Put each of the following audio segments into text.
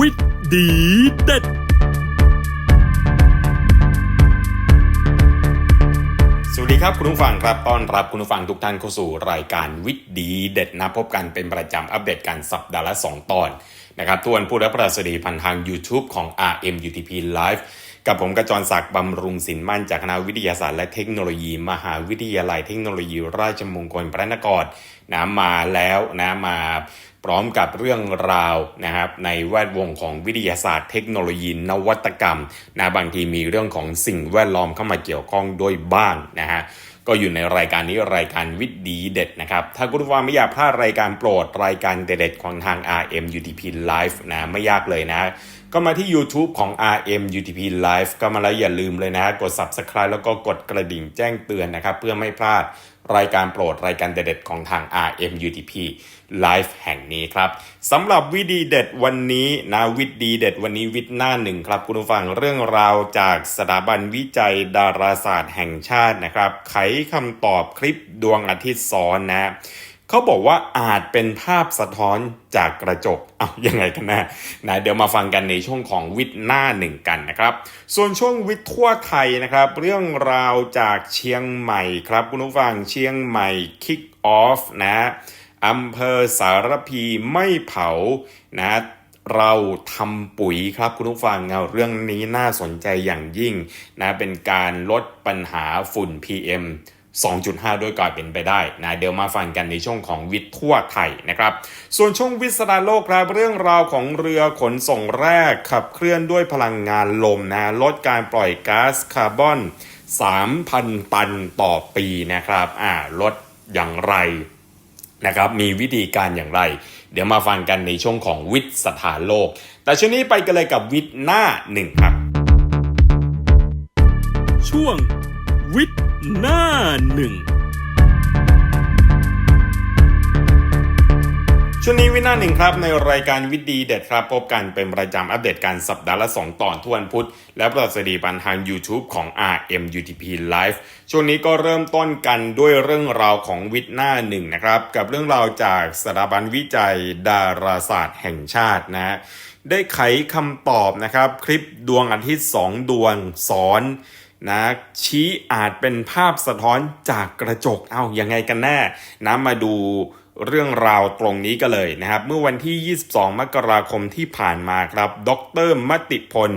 วิทย์ดีเด็ด สวัสดีครับคุณผู้ฟังครับต้อนรับคุณผู้ฟังทุกท่านเข้าสู่รายการวิทย์ดีเด็ดนะพบกันเป็นประจำอัปเดตกันสัปดาห์ละ 2 ตอนนะครับตัวนผู้รับประสดีพันทาง YouTube ของ RMUTP Live กับผมกระจรศักดิ์บำรุงสินมั่นจากคณะวิทยาศาสตร์และเทคโนโลยี มหาวิทยาลัยเทคโนโลยี ราชมงคลพระนครนะมาแล้วนะมา พร้อมกับเรื่องราวนะครับในแวดวงของวิทยาศาสตร์เทคโนโลยีนวัตกรรมนะบางทีมีเรื่องของสิ่งแวดล้อมเข้ามาเกี่ยวข้องด้วยบ้างนะฮะก็อยู่ในรายการนี้รายการวิทย์ดีเด็ดนะครับ ถ้าคุณผู้ฟังไม่อยากพลาดรายการโปรด รายการเด็ดๆของทาง RM UTP Live นะไม่ยากเลยนะ ก็มาที่ YouTube ของ RM UTP Live ก็มาแล้วอย่าลืมเลยนะกด Subscribe แล้วก็กดกระดิ่งแจ้งเตือนนะครับ เพื่อไม่พลาด รายการโปรดรายการเด็ดๆของทาง RM UTP Live แห่งนี้ครับสำหรับวิดีเด็ดวันนี้นะวิดีเด็ดวันนี้วิดหน้าหนึ่งครับ คุณผู้ฟังเรื่องราวจากสถาบันวิจัยดาราศาสตร์แห่งชาตินะครับ ไขคำตอบคลิปดวงอาทิตย์ซ้อนนะ เขาบอกว่าอาจเป็นภาพสะท้อนจากกระจก เอายังไงกันแน่นะเดี๋ยวมาฟังกันในช่วงของวิทย์หน้าหนึ่งกันนะครับ ส่วนช่วงวิทย์ทั่วไทยนะครับ เรื่องราวจากเชียงใหม่ครับคุณผู้ฟังเชียงใหม่คิกออฟนะอำเภอสารพีไม่เผานะเราทำปุ๋ยครับคุณผู้ฟังเอาเรื่องนี้น่าสนใจอย่างยิ่งนะเป็นการลดปัญหาฝุ่น PM 2.5 ด้วยก่อนเป็นไปได้นะเดี๋ยวมาฟังกันในช่วงของวิทย์ทั่วไทยนะครับ ส่วนช่วงวิสราโลกครับเรื่องราวของเรือขนส่งแรกขับเคลื่อนด้วยพลังงานลมนะลดการปล่อยก๊าซคาร์บอน 3,000 ตันต่อปีนะครับอ่าลดอย่างไรนะครับมีวิธีการอย่างไร เดี๋ยวมาฟังกันในช่วงของวิทย์สถานโลก แต่ช่วงนี้ไปกันเลยกับวิทย์หน้าหนึ่งครับ ช่วงวิทย์ หน้าหนึ่งช่วงนี้วินาหนึ่งครับ ในรายการวิดีเด็ดครับ พบกันเป็นประจำอัปเดตการสัปดาห์ละ 2 ตอนทุกวันพุธ และประสดีบันทาง YouTube ของ RMUTP Live ช่วงนี้ก็เริ่มต้นกันด้วยเรื่องราวของวิทหน้าหนึ่งนะครับ กับเรื่องราวจากสถาบันวิจัยดาราศาสตร์แห่งชาตินะได้ไขคำตอบนะครับ คลิปดวงอาทิตย์ 2 ดวงสอน นะชี้อาจเป็นภาพสะท้อนจากกระจกเอายังไงกันแน่นะมาดูเรื่องราวตรงนี้กันเลยนะครับ เมื่อวันที่ 22 มกราคมที่ผ่านมาครับ ดรมติพล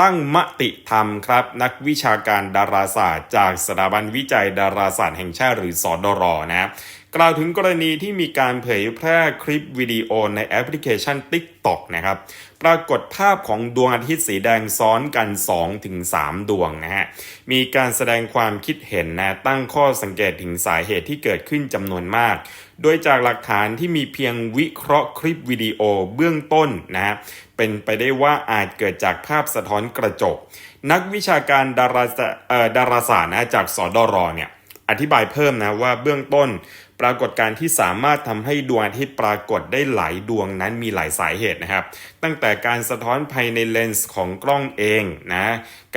ตั้งมติธรรมครับ นักวิชาการดาราศาสตร์ จากสถาบันวิจัยดาราศาสตร์แห่งชาติหรือสอดรนะครับกล่าวถึงกรณีที่มีการเผยแพร่คลิปวิดีโอในแอปพลิเคชัน TikTok นะครับ ปรากฏภาพของดวงอาทิตย์สีแดงซ้อนกัน 2-3ดวงนะฮะ มีการแสดงความคิดเห็นนะตั้งข้อสังเกตถึงสาเหตุที่เกิดขึ้นจำนวนมาก โดยจากหลักฐานที่มีเพียงวิเคราะห์คลิปวิดีโอเบื้องต้นนะฮะ เป็นไปได้ว่าอาจเกิดจากภาพสะท้อนกระจก นักวิชาการดาราศาเอ่อดาราศาสตร์นะจากสดรเนี่ยอธิบายเพิ่มนะว่าเบื้องต้น ปรากฏการที่สามารถทำให้ดวงอาทิตย์ปรากฏได้หลายดวงนั้นมีหลายสาเหตุนะครับ ตั้งแต่การสะท้อนภายในเลนส์ของกล้องเองนะ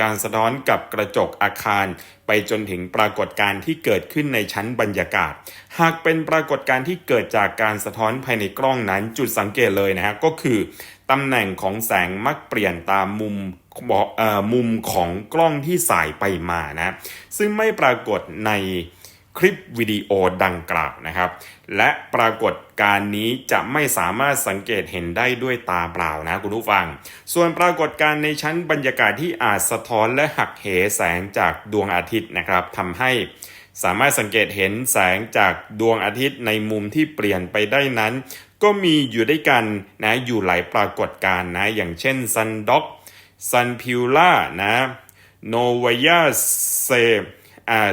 การสะท้อนกับกระจกอาคาร ไปจนถึงปรากฏการณ์ที่เกิดขึ้นในชั้นบรรยากาศ หากเป็นปรากฏการณ์ที่เกิดจากการสะท้อนภายในกล้องนั้นจุดสังเกตเลยนะฮะก็คือตำแหน่งของแสงมักเปลี่ยนตามมุมมุมของกล้องที่สายไปมานะ ซึ่งไม่ปรากฏใน คลิปวิดีโอดังกล่าวนะครับ และปรากฏการณ์นี้จะไม่สามารถสังเกตเห็นได้ด้วยตาเปล่านะคุณผู้ฟัง ส่วนปรากฏการณ์ในชั้นบรรยากาศที่อาจสะท้อนและหักเหแสงจากดวงอาทิตย์นะครับทำให้สามารถสังเกตเห็นแสงจากดวงอาทิตย์ในมุมที่เปลี่ยนไปได้นั้น ก็มีอยู่ด้วยกันนะอยู่หลายปรากฏการณ์นะอย่างเช่นซันด็อกซันพิวล่านะโนวายาเซ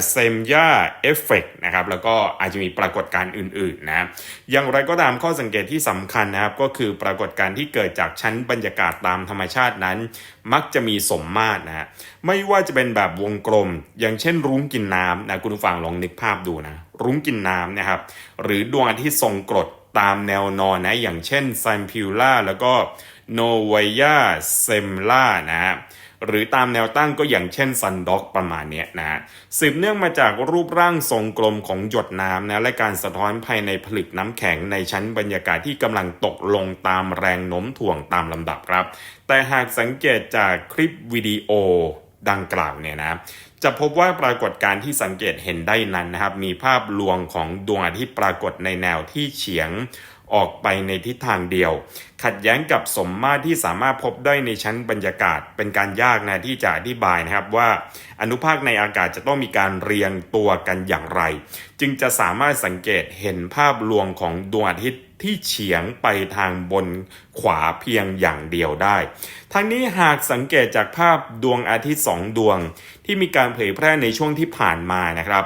เซมยาเอฟเฟกนะครับ แล้วก็อาจจะมีปรากฏการณ์อื่นๆนะอย่างไรก็ตามข้อสังเกตที่สำคัญนะครับ ก็คือปรากฏการณ์ที่เกิดจากชั้นบรรยากาศตามธรรมชาตินั้น มักจะมีสมมาตรนะฮะไม่ว่าจะเป็นแบบวงกลม อย่างเช่นรุ้งกินน้ำนะคุณผู้ฟังลองนึกภาพดูนะ รุ้งกินน้ำนะครับ หรือดวงอาทิตย์ทรงกรดตามแนวนอนนะอย่างเช่นซันพิวล่าแล้วก็โนวายาเซมล่านะฮะ หรือตามแนวตั้งก็อย่างเช่นซันด็อกประมาณนี้นะฮะสืบเนื่องมาจากรูปร่างทรงกลมของหยดน้ำนะและการสะท้อนภายในผลึกน้ำแข็งในชั้นบรรยากาศที่กำลังตกลงตามแรงโน้มถ่วงตามลำดับครับ แต่หากสังเกตจากคลิปวิดีโอดังกล่าวเนี่ยนะจะพบว่าปรากฏการณ์ที่สังเกตเห็นได้นั้นนะครับ มีภาพลวงของดวงอาทิตย์ปรากฏในแนวที่เฉียง ออกไปในทิศทางเดียว ขัดแย้งกับสมมาตรที่สามารถพบได้ในชั้นบรรยากาศ เป็นการยากนะที่จะอธิบายนะครับว่าอนุภาคในอากาศจะต้องมีการเรียงตัวกันอย่างไร จึงจะสามารถสังเกตเห็นภาพลวงของดวงอาทิตย์ที่เฉียงไปทางบนขวาเพียงอย่างเดียวได้ ทั้งนี้หากสังเกตจากภาพดวงอาทิตย์สองดวง ที่มีการเผยแพร่ในช่วงที่ผ่านมานะครับ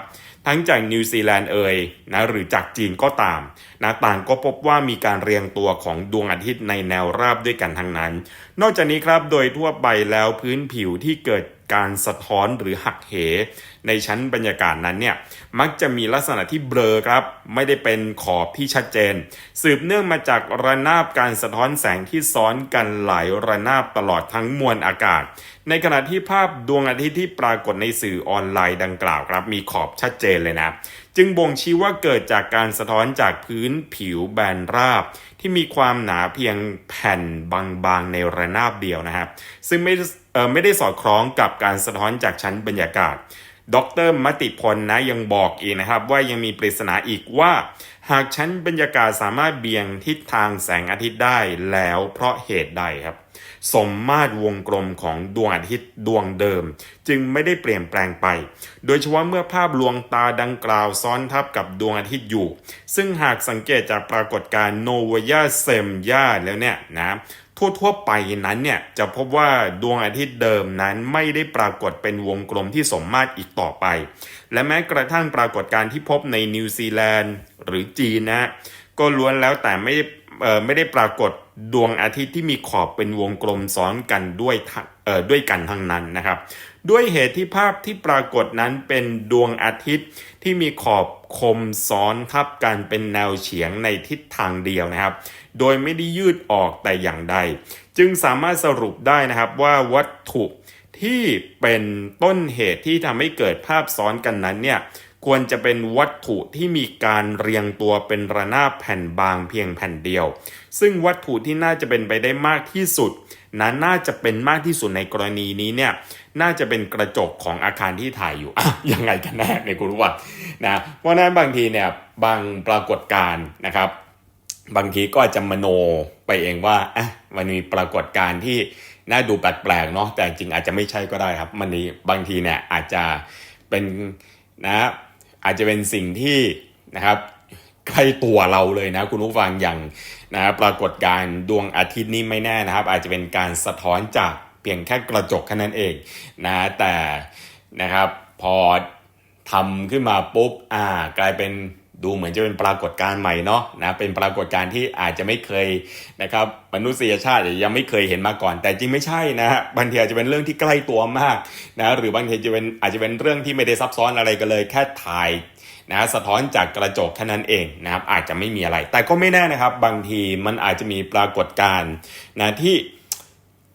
ทั้งจากนิวซีแลนด์เอ่ยนะหรือจากจีนก็ตามนะต่างก็พบว่ามีการเรียงตัวของดวงอาทิตย์ในแนวราบด้วยกันทั้งนั้น นอกจากนี้ครับโดยทั่วไปแล้วพื้นผิวที่เกิด การสะท้อนหรือหักเห ในชั้นบรรยากาศนั้นเนี่ยมักจะมีลักษณะที่เบลอครับ ไม่ได้เป็นขอบที่ชัดเจน สืบเนื่องมาจากระนาบการสะท้อนแสงที่ซ้อนกันหลายระนาบตลอดทั้งมวลอากาศ ในขณะที่ภาพดวงอาทิตย์ที่ปรากฏในสื่อออนไลน์ดังกล่าวครับ มีขอบชัดเจนเลยนะ จึงบ่งชี้ว่าเกิดจากการสะท้อนจากพื้นผิวแบนราบ ที่มีความหนาเพียงแผ่นบางๆในระนาบเดียวนะครับ ซึ่งไม่ ไม่ได้สอดคล้องกับการสะท้อนจากชั้นบรรยากาศ ดรมติพลนะยังบอกอีกนะครับ ว่ายังมีปริศนาอีกว่า หากชั้นบรรยากาศสามารถเบี่ยงทิศทางแสงอาทิตย์ได้แล้วเพราะเหตุใดครับ สมมาตรวงกลมของดวงอาทิตย์ดวงเดิม จึงไม่ได้เปลี่ยนแปลงไป โดยเฉพาะเมื่อภาพลวงตาดังกล่าวซ้อนทับกับดวงอาทิตย์อยู่ ซึ่งหากสังเกตจากปรากฏการณ์โนวายาเซมยาแล้วเนี่ยนะ ทั่วๆไปนั้นเนี่ยจะพบว่าดวงอาทิตย์เดิมนั้นไม่ได้ปรากฏเป็นวงกลมที่สมมาตรอีกต่อไป และแม้กระทั่งปรากฏการที่พบในนิวซีแลนด์หรือจีนนะก็ล้วนแล้วแต่ไม่ได้ ไม่ได้ปรากฏดวงอาทิตย์ที่มีขอบเป็นวงกลมซ้อนกันด้วยด้วยกันทั้งนั้นนะครับ ด้วยเหตุที่ภาพที่ปรากฏนั้นเป็นดวงอาทิตย์ที่มีขอบคมซ้อนทับกันเป็นแนวเฉียงในทิศทางเดียวนะครับ โดยไม่ได้ยืดออกแต่อย่างใด จึงสามารถสรุปได้นะครับว่าวัตถุที่เป็นต้นเหตุที่ทำให้เกิดภาพซ้อนกันนั้นเนี่ย ควรจะเป็นวัตถุที่มีการเรียงตัวเป็นระนาบแผ่นบางเพียงแผ่นเดียว ซึ่งวัตถุที่น่าจะเป็นไปได้มากที่สุดนั้นน่าจะเป็นมากที่สุดในกรณีนี้เนี่ยน่าจะเป็นกระจกของอาคารที่ถ่ายอยู่ยังไงกันแน่ในยคุณรู้ว่านะเพราะฉะนั้นบางทีเนี่ยบางปรากฏการณ์นะครับ บางทีก็จะมโนไปเองว่าอะมันมีปรากฏการณ์ที่น่าดูแปลกๆเนาะแต่จริงอาจจะไม่ใช่ก็ได้ครับ มันนี้บางทีเนี่ยอาจจะเป็นนะ อาจจะเป็นสิ่งที่นะครับใกล้ตัวเราเลยนะคุณผู้ฟังอย่างนะปรากฏการดวงอาทิตย์นี่ไม่แน่นะครับ อาจจะเป็นการสะท้อนจากเพียงแค่กระจกแค่นั้นเองนะแต่นะครับพอทำขึ้นมาปุ๊บอ่ากลายเป็น ดูเหมือนจะเป็นปรากฏการณ์ใหม่เนาะนะเป็นปรากฏการณ์ที่อาจจะไม่เคยนะครับมนุษยชาติยังไม่เคยเห็นมาก่อน แต่จริงไม่ใช่นะฮะบางทีอาจจะเป็นเรื่องที่ใกล้ตัวมากนะหรือบางทีจะเป็นอาจจะเป็นเรื่องที่ไม่ได้ซับซ้อนอะไรกันเลย แค่ถ่ายนะสะท้อนจากกระจกแค่นั้นเองนะครับอาจจะไม่มีอะไร แต่ก็ไม่แน่นะครับ บางทีมันอาจจะมีปรากฏการณ์นะที่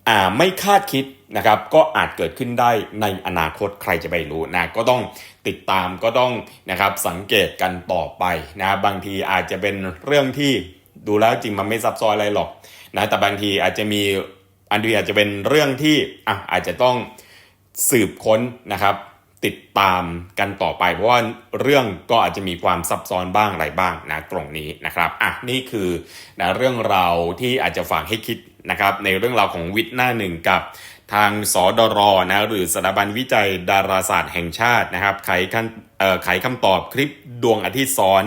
อ่าไม่คาดคิด นะครับก็อาจเกิดขึ้นได้ในอนาคตใครจะไปรู้นะก็ต้องติดตามก็ต้องนะครับสังเกตกันต่อไปนะบางทีอาจจะเป็นเรื่องที่ดูแล้วจริงมันไม่ซับซ้อนอะไรหรอกนะแต่บางทีอาจจะมีอันดีอาจจะเป็นเรื่องที่อะอาจจะต้องสืบค้นนะครับติดตามกันต่อไป เพราะว่าเรื่องก็อาจจะมีความซับซ้อนบ้างอะไรบ้างนะตรงนี้นะครับอะนี่คือนะเรื่องราวที่อาจจะฝากให้คิด นะครับในเรื่องราวของวิทย์หน้าหนึ่งกับทางสดรนะหรือสถาบันวิจัยดาราศาสตร์แห่งชาตินะครับไขคันไขคำตอบคลิปดวงอาทิตย์ซ้อน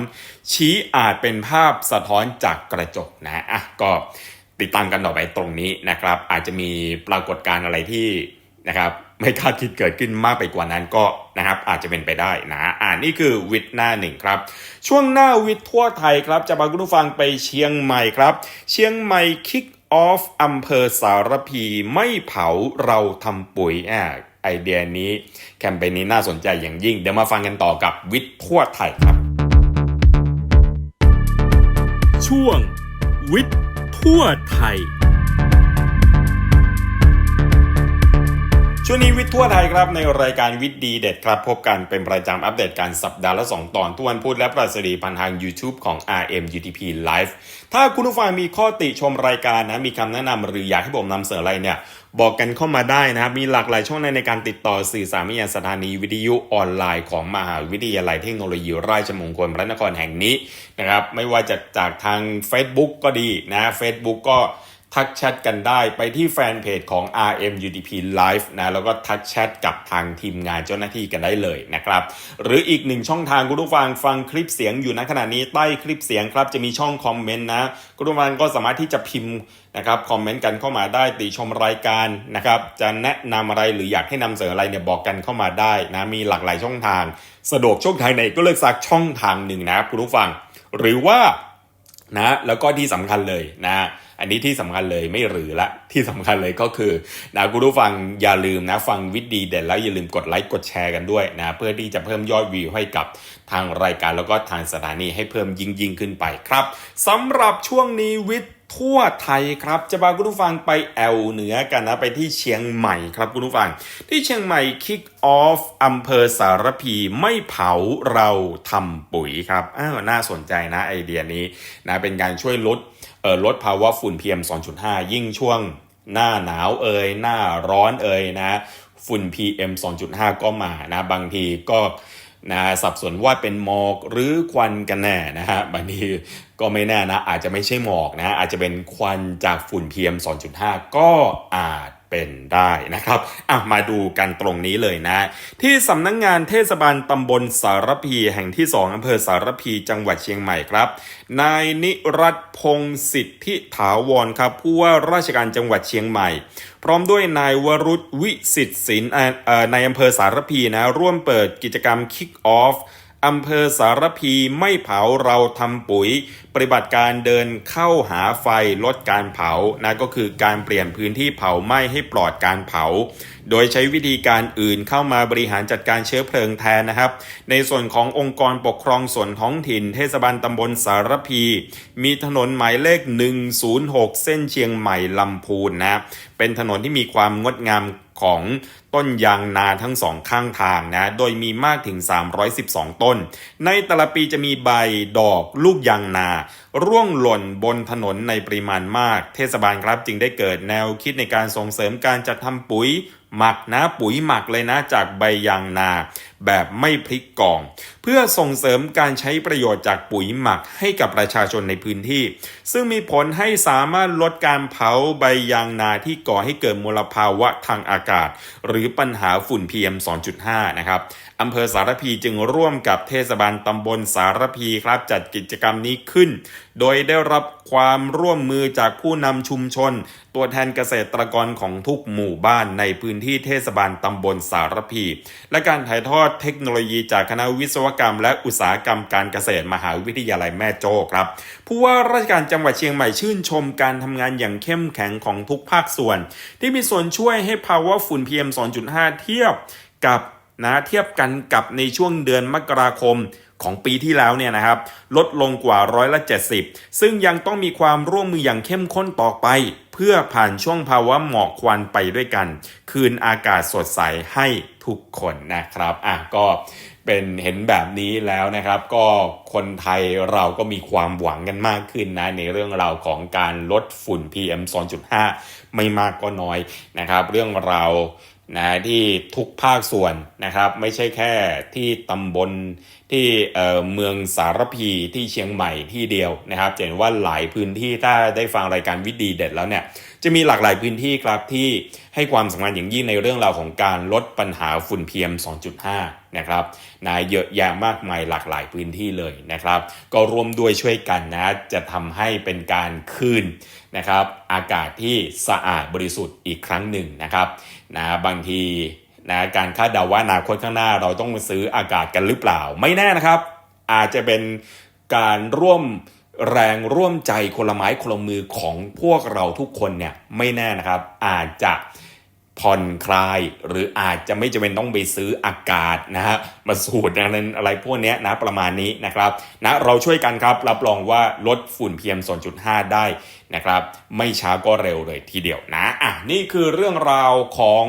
ชี้อาจเป็นภาพสะท้อนจากกระจกนะอะก็ติดตามกันต่อไปตรงนี้นะครับ อาจจะมีปรากฏการณ์อะไรที่นะครับไม่คาดคิดเกิดขึ้นมากไปกว่านั้นก็นะครับอาจจะเป็นไปได้นะอ่านี่คือวิทย์หน้าหนึ่งครับ ช่วงหน้าวิทย์ทั่วไทยครับ จะพาคุณผู้ฟังไปเชียงใหม่ครับ เชียงใหม่คิก ออฟอำเภอสารพีไม่เผาเราทำปุ๋ยอ่าไอเดียนี้ แคมเปญนี้น่าสนใจอย่างยิ่ง เดี๋ยวมาฟังกันต่อกับวิทย์ทั่วไทยครับ ช่วงวิทย์ทั่วไทย ช่วงนี้วิทย์ทั่วไทยครับในรายการวิทย์ดีเด็ดครับพบกันเป็นประจำอัปเดตการสัปดาห์ละ 2 ตอนทุกวันพุธและประสดีผ่านทาง YouTube ของ RM UTP Live ถ้าคุณผู้ฟังมีข้อติชมรายการนะมีคำแนะนำหรืออยากให้ผมนำเสนออะไรเนี่ยบอกกันเข้ามาได้นะครับ มีหลากหลายช่องทางในการติดต่อสื่อสารวิยสถานีวิทยุออนไลน์ของมหาวิทยาลัยเทคโนโลยีราชมงคลพระนครแห่งนี้นะครับไม่ว่าจะจากทาง Facebook ก็ดีนะ Facebook ก็ ทักแชทกันได้ไปที่แฟนเพจของ RMUDP Live นะแล้วก็ทักแชทกับทางทีมงานเจ้าหน้าที่กันได้เลยนะครับ หรืออีกหนึ่งช่องทางคุณผู้ฟังฟังคลิปเสียงอยู่ณขณะนี้ใต้คลิปเสียงครับจะมีช่องคอมเมนต์นะคุณผู้ฟังก็สามารถที่จะพิมพ์นะครับคอมเมนต์กันเข้ามาได้ติชมรายการนะครับจะแนะนำอะไรหรืออยากให้นำเสนออะไรเนี่ยบอกกันเข้ามาได้นะมีหลากหลายช่องทาง สะดวกช่องทางไหนก็เลือกสักช่องทางหนึ่งนะครับคุณผู้ฟัง หรือว่านะแล้วก็ที่สำคัญเลยนะ อันนี้ที่สำคัญเลยไม่หรือละที่สำคัญเลยก็คือนะคุณผู้ฟังอย่าลืมนะฟังวิดีเด่นแล้วอย่าลืมกดไลค์กดแชร์กันด้วยนะเพื่อที่จะเพิ่มยอดวิวให้กับทางรายการแล้วก็ทางสถานีให้เพิ่มยิ่งยิ่งขึ้นไปครับสำหรับช่วงนี้วิทย์ทั่วไทยครับจะพาคุณผู้ฟังไปแอวเหนือกันนะไปที่เชียงใหม่ครับคุณผู้ฟัง ที่เชียงใหม่คิกออฟอำเภอสารพีไม่เผาเราทำปุ๋ยครับอ้าวน่าสนใจนะไอเดียนี้นะเป็นการช่วยลด ลดภาวะฝุ่น PM 2.5 ยิ่งช่วงหน้าหนาวเอ่ยหน้าร้อนเอ่ยนะฝุ่น PM 2.5 ก็มานะบางทีก็นะสับสนว่าเป็นหมอกหรือควันกันแน่นะฮะบางทีก็ไม่แน่นะอาจจะไม่ใช่หมอกนะอาจจะเป็นควันจากฝุ่น PM 2.5 ก็อาจ เป็นได้นะครับอะมาดูกันตรงนี้เลยนะ ที่สำนักงงานเทศบาลตำบลสารพีแห่งที่ 2อำเภอสารพีจังหวัดเชียงใหม่ครับ นายนิรัตพงศ์สิทธิถาวรครับผู้ว่าราชการจังหวัดเชียงใหม่ พร้อมด้วยนายวรุษวิสิทธิ์ศิลป์ในอำเภอสารพีนะ ร่วมเปิดกิจกรรม Kick Off อำเภอสารพีไม่เผาเราทำปุ๋ย ปฏิบัติการเดินเข้าหาไฟลดการเผานะก็คือการเปลี่ยนพื้นที่เผาไหม้ให้ปลอดการเผา โดยใช้วิธีการอื่นเข้ามาบริหารจัดการเชื้อเพลิงแทนนะครับ ในส่วนขององค์กรปกครองส่วนท้องถิ่น เทศบาลตำบลสารพี มีถนนหมายเลข 106 เส้นเชียงใหม่ลำพูนนะเป็นถนนที่มีความงดงามของ ต้นยางนาทั้งสองข้างทางนะ โดยมีมากถึง 312 ต้น ในแต่ละปีจะมีใบดอกลูกยางนา ร่วงหล่นบนถนนในปริมาณมาก เทศบาลครับจึงได้เกิดแนวคิดในการส่งเสริมการจัดทำปุ๋ยหมักนะปุ๋ยหมักเลยนะจากใบยางนา แบบไม่พลิกกล่อง เพื่อส่งเสริมการใช้ประโยชน์จากปุ๋ยหมักให้กับประชาชนในพื้นที่ ซึ่งมีผลให้สามารถลดการเผาใบยางนาที่ก่อให้เกิดมลภาวะทางอากาศ หรือปัญหาฝุ่น PM 2.5 นะครับอำเภอสารพีจึงร่วมกับเทศบาลตำบลสารพีครับ จัดกิจกรรมนี้ขึ้น โดยได้รับความร่วมมือจากผู้นำชุมชน ตัวแทนเกษตรกรของทุกหมู่บ้านในพื้นที่เทศบาลตำบลสารพี และการถ่ายทอดเทคโนโลยีจากคณะวิศวกรรม และอุตสาหกรรมการเกษตรมหาวิทยาลัยแม่โจ้ครับ ผู้ว่าราชการจังหวัดเชียงใหม่ชื่นชมการทำงานอย่างเข้มแข็งของทุกภาคส่วน ที่มีส่วนช่วยให้ภาวะฝุ่น PM 2.5 เทียบกับนะเทียบกันกับในช่วงเดือนมกราคม ของปีที่แล้วเนี่ยนะครับลดลงกว่าร้อยละ 70 ซึ่งยังต้องมีความร่วมมืออย่างเข้มข้นต่อไป เพื่อผ่านช่วงภาวะหมอกควันไปด้วยกัน คืนอากาศสดใสให้ทุกคนนะครับอะก็เป็นเห็นแบบนี้แล้วนะครับ ก็คนไทยเราก็มีความหวังกันมากขึ้นนะ ในเรื่องราวของการลดฝุ่น PM 2.5 ไม่มากก็น้อยนะครับ เรื่องราว นะที่ทุกภาคส่วนนะครับ ไม่ใช่แค่ที่ตำบลที่เเมืองสารพีที่เชียงใหม่ที่เดียวนะครับจะเห็นว่าหลายพื้นที่ถ้าได้ฟังรายการวิดีเด็ดแล้วเนี่ย จะมีหลากหลายพื้นที่ครับที่ให้ความสำคัญอย่างยิ่งในเรื่องราวของการลดปัญหาฝุ่น PM 2.5 นะครับนะเยอะแยะมากมายหลากหลายพื้นที่เลยนะครับ ก็ร่วมด้วยช่วยกันนะ จะทำให้เป็นการคืนนะครับ อากาศที่สะอาดบริสุทธิ์อีกครั้งหนึ่งนะครับนะบางทีนะการคาดเดาว่าอนาคตข้างหน้าเราต้องมาซื้ออากาศกันหรือเปล่า ไม่แน่นะครับ อาจจะเป็นการร่วม แรงร่วมใจคนละไม้คนละมือของพวกเราทุกคนเนี่ยไม่แน่นะครับ อาจจะผ่อนคลายหรืออาจจะไม่จำเป็นต้องไปซื้ออากาศนะฮะมาสูดอะไรอะไรพวกเนี้ยนะประมาณนี้นะครับนะเราช่วยกันครับรับรองว่าลดฝุ่น PM 2.5 ได้นะครับ ไม่ช้าก็เร็วเลยทีเดียวนะอะนี่คือเรื่องราวของ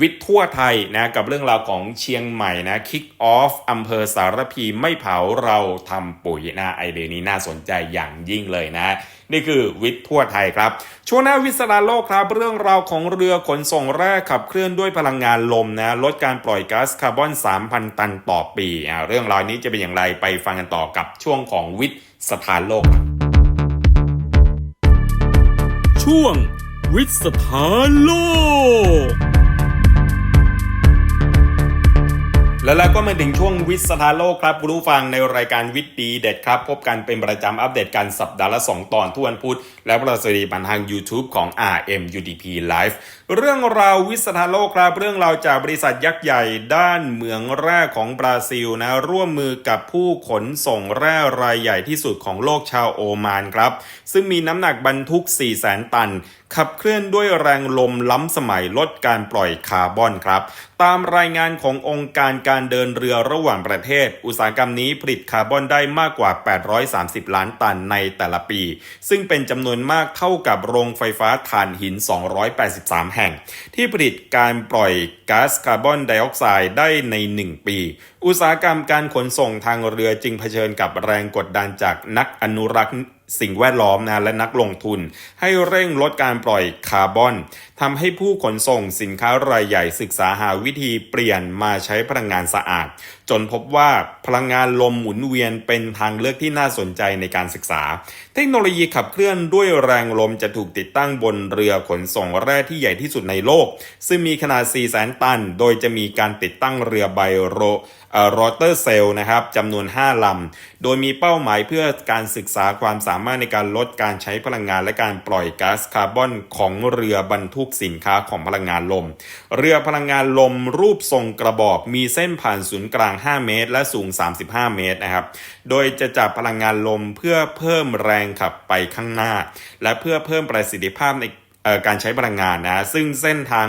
วิทย์ทั่วไทยนะกับเรื่องราวของเชียงใหม่นะคิกออฟอำเภอสารพีไม่เผาเราทำปุ๋ยนะไอเดียนี้น่าสนใจอย่างยิ่งเลยนะ นี่คือวิทย์ทั่วไทยครับ ช่วงหน้าวิสาโลกครับ เรื่องราวของเรือขนส่งแร่ขับเคลื่อนด้วยพลังงานลมนะลดการปล่อยก๊าซคาร์บอน 3,000 ตันต่อปีอ่าเรื่องราวนี้จะเป็นอย่างไรไปฟังกันต่อกับช่วงของวิทย์สถานโลก ช่วงวิทย์สถานโลก แล้วเราก็มาถึงช่วงวิทย์สถานโลกครับคุณผู้ฟังในรายการวิทย์ดีเด็ดครับ พบกันเป็นประจำอัปเดตการสัปดาห์ละ 2 ตอนทุกวันพุธและประสดีบันทาง YouTube ของ RM UDP Live เรื่องราววิสถาโลกครับเรื่องราวจากบริษัทยักษ์ใหญ่ด้านเหมืองแร่ของบราซิลนะร่วมมือกับผู้ขนส่งแร่รายใหญ่ที่สุดของโลกชาวโอมานครับ ซึ่งมีน้ำหนักบรรทุก4 0 0 0 0 0ตัน ขับเคลื่อนด้วยแรงลมล้ำสมัยลดการปล่อยคาร์บอนครับ ตามรายงานขององค์การการเดินเรือระหว่างประเทศ อุตสาหกรรมนี้ผลิตคาร์บอนได้มากกว่า 830 ล้านตันในแต่ละปี ซึ่งเป็นจำนวนมากเท่ากับโรงไฟฟ้าถ่านหิน 283 แห่งที่ผลิตการปล่อยก๊าซคาร์บอนไดออกไซด์ได้ใน 1 ปี อุตสาหกรรมการขนส่งทางเรือจึงเผชิญกับแรงกดดันจากนักอนุรักษ์ สิ่งแวดล้อมนะและนักลงทุน ให้เร่งลดการปล่อยคาร์บอนทำให้ผู้ขนส่งสินค้ารายใหญ่ศึกษาหาวิธีเปลี่ยนมาใช้พลังงานสะอาด จนพบว่าพลังงานลมหมุนเวียนเป็นทางเลือกที่น่าสนใจในการศึกษา เทคโนโลยีขับเคลื่อนด้วยแรงลมจะถูกติดตั้งบนเรือขนส่งแร่ที่ใหญ่ที่สุดในโลก ซึ่งมีขนาด 4 0 0 0 0 ตัน โดยจะมีการติดตั้งเรือใบโร โรเตอร์เซลนะครับจำนวน 5 ลำ โดยมีเป้าหมายเพื่อการศึกษาความสามารถในการลดการใช้พลังงานและการปล่อยก๊าซคาร์บอนของเรือบรรทุกสินค้าของพลังงานลม เรือพลังงานลมรูปทรงกระบอกมีเส้นผ่านศูนย์กลาง 5 เมตร และสูง 35 เมตรนะครับ โดยจะจับพลังงานลมเพื่อเพิ่มแรงขับไปข้างหน้า และเพื่อเพิ่มประสิทธิภาพในการใช้พลังงานนะ ซึ่งเส้นทาง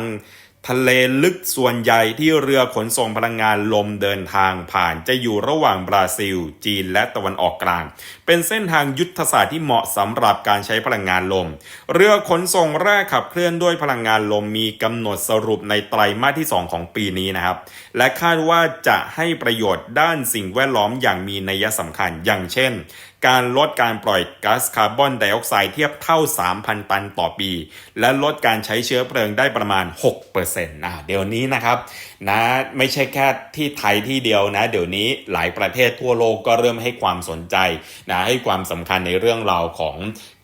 ทะเลลึกส่วนใหญ่ที่เรือขนส่งพลังงานลมเดินทางผ่านจะอยู่ระหว่างบราซิล จีนและตะวันออกกลาง เป็นเส้นทางยุทธศาสตร์ที่เหมาะสำหรับการใช้พลังงานลม เรือขนส่งแรกขับเคลื่อนด้วยพลังงานลมมีกำหนดสรุปในไตรมาสที่ 2 ของปีนี้นะครับ และคาดว่าจะให้ประโยชน์ด้านสิ่งแวดล้อมอย่างมีนัยสำคัญอย่างเช่น การลดการปล่อยก๊าซคาร์บอนไดออกไซด์เทียบเท่า 3,000 ตันต่อปี และลดการใช้เชื้อเพลิงได้ประมาณ 6%นะเดี๋ยวนี้นะครับนะไม่ใช่แค่ที่ไทยที่เดียวนะ เดี๋ยวนี้หลายประเทศทั่วโลกก็เริ่มให้ความสนใจนะให้ความสำคัญในเรื่องราวของ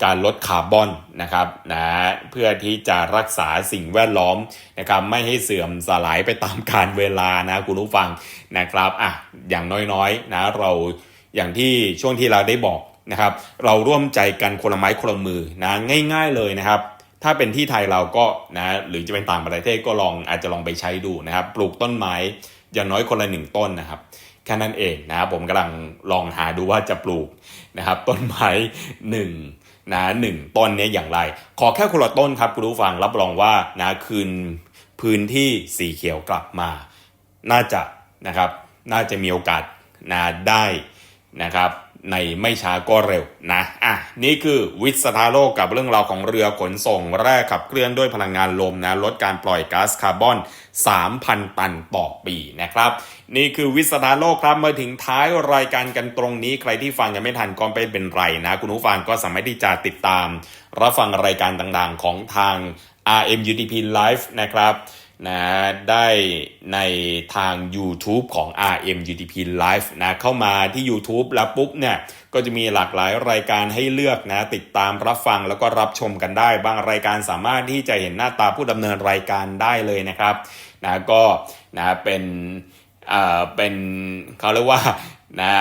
การลดคาร์บอนนะครับนะเพื่อที่จะรักษาสิ่งแวดล้อมนะครับไม่ให้เสื่อมสลายไปตามกาลเวลานะคุณผู้ฟังนะครับอะอย่างน้อยๆนะเรา อย่างที่ช่วงที่เราได้บอกนะครับ เราร่วมใจกันคนละไม้คนละมือนะง่าย ๆเลยนะครับ ถ้าเป็นที่ไทยเราก็นะหรือจะเป็นต่างประเทศก็ลองอาจจะลองไปใช้ดูนะครับ ปลูกต้นไม้อย่างน้อยคนละหนึ่งต้นนะครับแค่นั้นเองนะครับผมกำลังลองหาดูว่าจะปลูกนะครับ ต้นไม้หนึ่งนะหนึ่งต้นนี้อย่างไร ขอแค่คนละต้นครับคุณผู้ฟังรับรองว่านะคืนพื้นที่สีเขียวกลับมา น่าจะนะครับ น่าจะมีโอกาสนะได้ นะครับในไม่ช้าก็เร็วนะอะนี่คือวิสทาโลกกับเรื่องราวของเรือขนส่งแร่ขับเคลื่อนด้วยพลังงานลมนะลดการปล่อยก๊าซคาร์บอน 3,000 ตันต่อปีนะครับ นี่คือวิสทาโลกครับมาถึงท้ายรายการกันตรงนี้ใครที่ฟังยังไม่ทันก็ไม่เป็นไรนะ คุณผู้ฟังก็สามารถที่จะติดตาม รับฟังรายการต่างๆของทาง RMUTP Live นะครับ นะได้ในทาง YouTube ของ RMUTP Live นะเข้ามาที่ YouTube แล้วปุ๊บเนี่ยก็จะมีหลากหลายรายการให้เลือกนะติดตามรับฟังแล้วก็รับชมกันได้ บางรายการสามารถที่จะเห็นหน้าตาผู้ดำเนินรายการได้เลยนะครับนะก็นะเป็นเอ่าเป็นเขาเรียกว่านะ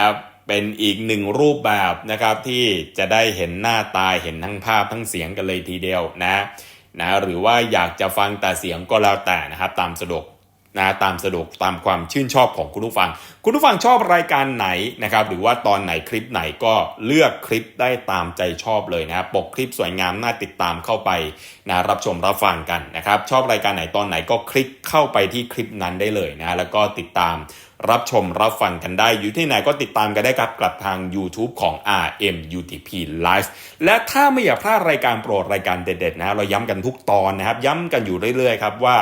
เป็นอีกหนึ่งรูปแบบนะครับที่จะได้เห็นหน้าตาเห็นทั้งภาพทั้งเสียงกันเลยทีเดียวนะ นะหรือว่าอยากจะฟังแต่เสียงก็แล้วแต่นะครับตามสะดวกนะตามสะดวกตามความชื่นชอบของคุณผู้ฟัง คุณผู้ฟังชอบรายการไหนนะครับหรือว่าตอนไหนคลิปไหนก็เลือกคลิปได้ตามใจชอบเลยนะครับปกคลิปสวยงามน่าติดตามเข้าไปนะรับชมรับฟังกันนะครับชอบรายการไหนตอนไหนก็คลิกเข้าไปที่คลิปนั้นได้เลยนะแล้วก็ติดตาม รับชมรับฟังกันได้ อยู่ที่ไหนก็ติดตามกันได้ครับกลับทาง YouTube ของ RMUTP Live และถ้าไม่อยากพลาดรายการโปรดรายการเด็ดๆนะเราย้ำกันทุกตอนนะครับ ย้ำกันอยู่เรื่อยๆครับว่า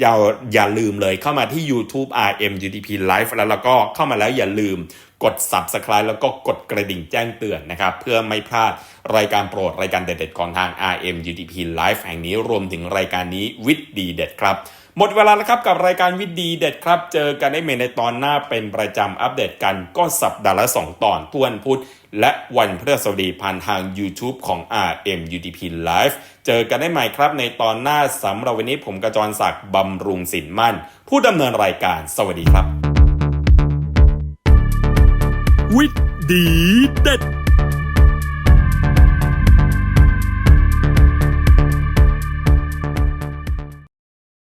อย่าอย่าลืมเลยเข้ามาที่ YouTube RMUTP Live แล้วแล้วก็เข้ามาแล้วอย่าลืมกด Subscribe แล้วก็กดกระดิ่งแจ้งเตือนนะครับ เพื่อไม่พลาดรายการโปรด รายการเด็ดๆของทาง RMUTP Live แห่งนี้รวมถึงรายการนี้วิดดีเด็ดครับ หมดเวลาแล้วครับกับรายการวิดีเด็ดครับ เจอกันได้เมในตอนหน้าเป็นประจำอัปเดตกันก็สัปดาห์ละ 2 ตอนทุกวันพุธและวันพฤหัสบดีผ่านทาง YouTube ของ RMUTP Live เจอกันได้ใหม่ครับในตอนหน้าสำหรับวันนี้ผมกระจรศักดิ์บำรุงสินมั่น ผู้ดำเนินรายการสวัสดีครับ วิดีเด็ด